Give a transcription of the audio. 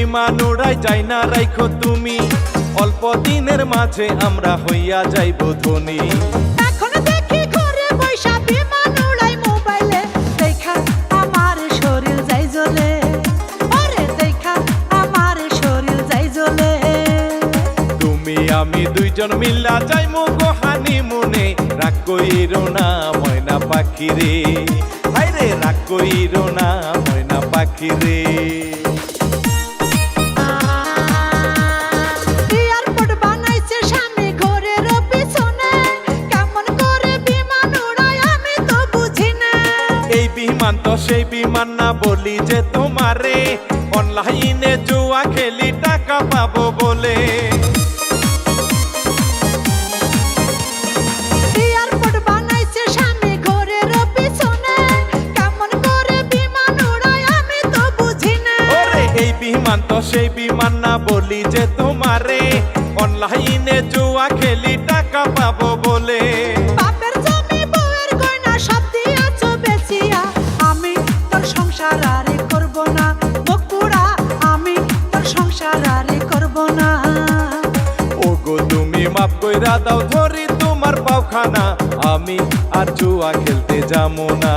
বিমান উড়াই যাই না রাইখো তুমি। অল্প দিনের মাঝে আমরা হইয়া যাইব ধনী। আমি দুইজন মিল্লা যাই গো হানি মনে রাগ কইরো না ময়না পাখি রে হাইরে রাগ কইরো না ময়না পাখি রে বিমান তো সেই বিমান না বলি যে তোমারে। অনলাইনে জুয়া খেলি টাকা পাবো বলে। বিমান তো সেই বিমান না বলি যে তোমারে। অনলাইনে জুয়া খেলি টাকা পাবো বলে। সংসার আরে করব না। বকুড়া আমি তোর সংসার আরে করব না। ওগো, তুমি মাপ কইরা দাও, ধরি তোমার পাওখানা। আমি আর জুয়া খেলতে যাব না।